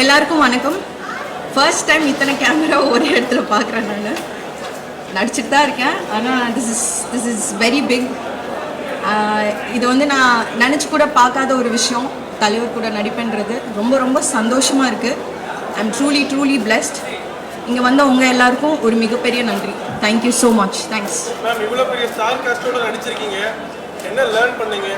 எல்லாருக்கும் வணக்கம். First time இத்தனை கேமரா ஒரே இடத்துல பார்க்குறேன் நான். நடிச்சிட்டு தான் இருக்கேன். ஆனால் this is this is very big இது வந்து நான் நினச்சி கூட பார்க்காத ஒரு விஷயம். தலைவர் கூட நடிப்பேன்றது. ரொம்ப ரொம்ப சந்தோஷமாக இருக்குது I am truly truly blessed இங்கே வந்த உங்கள் எல்லாருக்கும் ஒரு மிகப்பெரிய நன்றி. Thank you so much thanks ma'am இவ்வளோ பெரிய ஸ்டார் காஸ்டோட நடிச்சிருக்கீங்க. என்ன லேர்ன் பண்ணீங்க?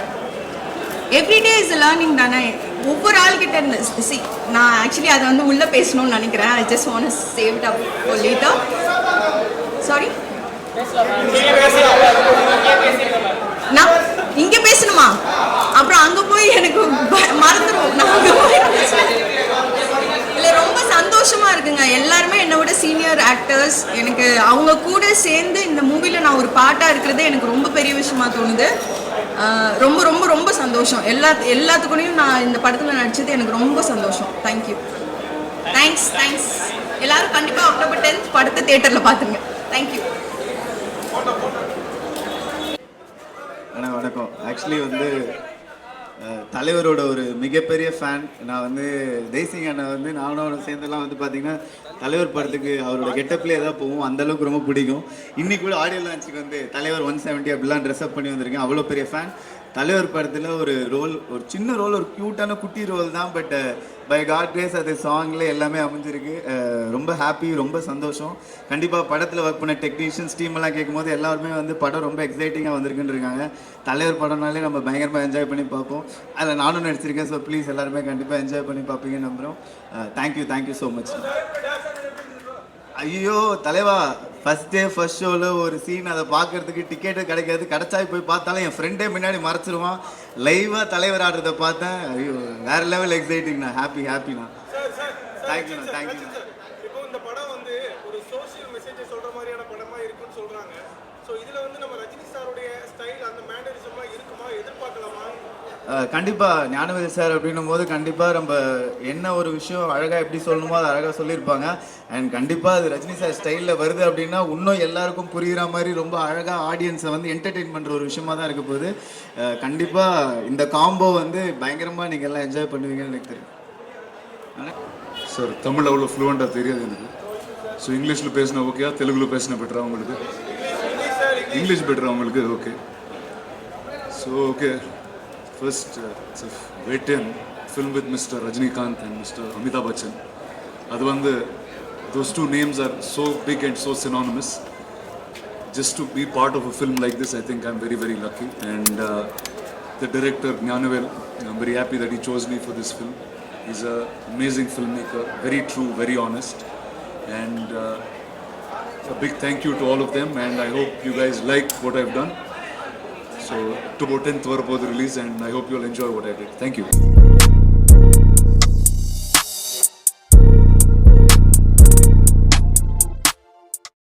எவ்ரிடே இஸ் லேர்னிங் தானே? ஒவ்வொரு ஆள்கிட்ட இருந்து சி நான் ஆக்சுவலி அதை வந்து உள்ளே பேசணும்னு நினைக்கிறேன். I just one save up சொல்லிட்டு சாரி நான் இங்கே பேசணுமா? அப்புறம் அங்கே போய் எனக்கு மறந்து மறந்துடும் நான் அங்கே போய் பேசுறேன். இல்லை ரொம்ப சந்தோஷமா இருக்குங்க எல்லாருமே என்னை விட சீனியர் ஆக்டர்ஸ் எனக்கு அவங்க கூட சேர்ந்து இந்த மூவியில் நான் ஒரு பாட்டாக இருக்கிறதே எனக்கு ரொம்ப பெரிய விஷயமா தோணுது. ரொம்ப ரொம்ப ரொம்ப சந்தோஷம். எல்லா எல்லாத்துக்கூடயும் நான் இந்த படத்தில் நடிச்சது எனக்கு ரொம்ப சந்தோஷம். தேங்க்யூ தேங்க்ஸ் தேங்க்ஸ் எல்லாரும் கண்டிப்பாக அக்டோபர் டென்த் படத்தை தேட்டரில் பார்த்துங்க தேங்க்யூ அண்ணா வணக்கம். ஆக்சுவலி வந்து தலைவரோட ஒரு மிகப்பெரிய ஃபேன் நான் வந்து தேசிங் அண்ணன் வந்து நானும் சேர்ந்தெல்லாம் வந்து பார்த்தீங்கன்னா தலைவர் படத்துக்கு அவரோட கெட்டப்லேயே தான் போவோம். அந்த அளவுக்கு ரொம்ப பிடிக்கும். இன்னைக்கு கூட ஆடியோ லான்ச்சுக்கு வந்து தலைவர் ஒன் செவன்ட்டி அப்படிலாம் ட்ரெஸ்அப் பண்ணி வந்திருக்கேன். அவ்வளோ பெரிய ஃபேன் தலைவர் படத்தில் ஒரு ரோல் ஒரு சின்ன ரோல் ஒரு க்யூட்டான குட்டி ரோல் தான் பட் பை காட் கிரேஸ் அது சாங்கில் எல்லாமே அமைஞ்சிருக்கு. Uh, ரொம்ப ஹாப்பி ரொம்ப சந்தோஷம். கண்டிப்பாக படத்தில் ஒர்க் பண்ண டெக்னீஷியன்ஸ் டீம் கேட்கும்போது எல்லாருமே வந்து படம் ரொம்ப எக்ஸைட்டிங்காக வந்திருக்குன்னு இருக்காங்க. தலைவர் படம்னாலே நம்ம பயங்கரமாக என்ஜாய் பண்ணி பார்ப்போம். அதில் நானும் நடிச்சிருக்கேன் ஸோ ப்ளீஸ் எல்லாருமே கண்டிப்பாக என்ஜாய் பண்ணி பார்ப்பீங்கன்னு நம்புகிறோம் தேங்க்யூ தேங்க்யூ ஸோ மச் ஐயோ தலைவா! ஃபர்ஸ்ட் டே ஃபர்ஸ்ட் ஷோவில் ஒரு சீன் அதை பார்க்கறதுக்கு டிக்கெட்டு கிடைக்காது. கிடைச்சா போய் பார்த்தாலும் என் ஃப்ரெண்டே முன்னாடி மறைச்சிருவான். லைவாக தலைவர் ஆடுறத பார்த்தேன். ஐயோ வேற லெவல் எக்ஸைட்டிங்ண்ணா ஹாப்பி ஹாப்பிண்ணா தேங்க்யூண்ணா தேங்க்யூண்ணா இப்போ இந்த படம் வந்து ஒரு சோஷியல் மெசேஜை சொல்ற மாதிரியான படமா இருக்குன்னு சொல்றாங்க. ஸோ இதுல வந்து நம்ம ரஜினி சாருடைய ஸ்டைல் அந்த மேனரிசம்லாம் இருக்குமா? எதிர்பார்க்கலாமா கண்டிப்பாக ஞானவேல் சார் அப்படின்னும் போது கண்டிப்பாக நம்ம என்ன ஒரு விஷயம் அழகாக எப்படி சொல்லணுமோ அதை அழகாக சொல்லியிருப்பாங்க. அண்ட் கண்டிப்பாக அது ரஜினி சார் ஸ்டைலில் வருது அப்படின்னா இன்னும் எல்லாருக்கும் புரிகிற மாதிரி ரொம்ப அழகாக ஆடியன்ஸை வந்து என்டர்டெயின் பண்ணுற ஒரு விஷயமா தான் இருக்க போகுது. கண்டிப்பாக இந்த காம்போ வந்து பயங்கரமாக நீங்கள் எல்லாம் என்ஜாய் பண்ணுவீங்கன்னு எனக்கு தெரியும். சார் தமிழ் அவ்வளோ ஃப்ளூவெண்ட்டாக தெரியாது எனக்கு. ஸோ இங்கிலீஷில் பேசினா ஓகேயா தெலுங்குல பேசினா பெட்டரா உங்களுக்கு? இங்கிலீஷ் பெட்டரா உங்களுக்கு? Okay so okay first uh, Wait In film with Mr. Rajnikanth and Mr. Amitabh Bachchan. Advandu, those two names are so big and so synonymous. Just to be part of a film like this, I think I'm very, very lucky. And uh, the director, Gnanavel, I'm very happy that he chose me for this film. He's an amazing filmmaker, very true, very honest. And uh, a big thank you to all of them, and I hope you guys like what I've done. So to tenth ಬರ್ಬೋದು release and I hope you will enjoy what I did thank you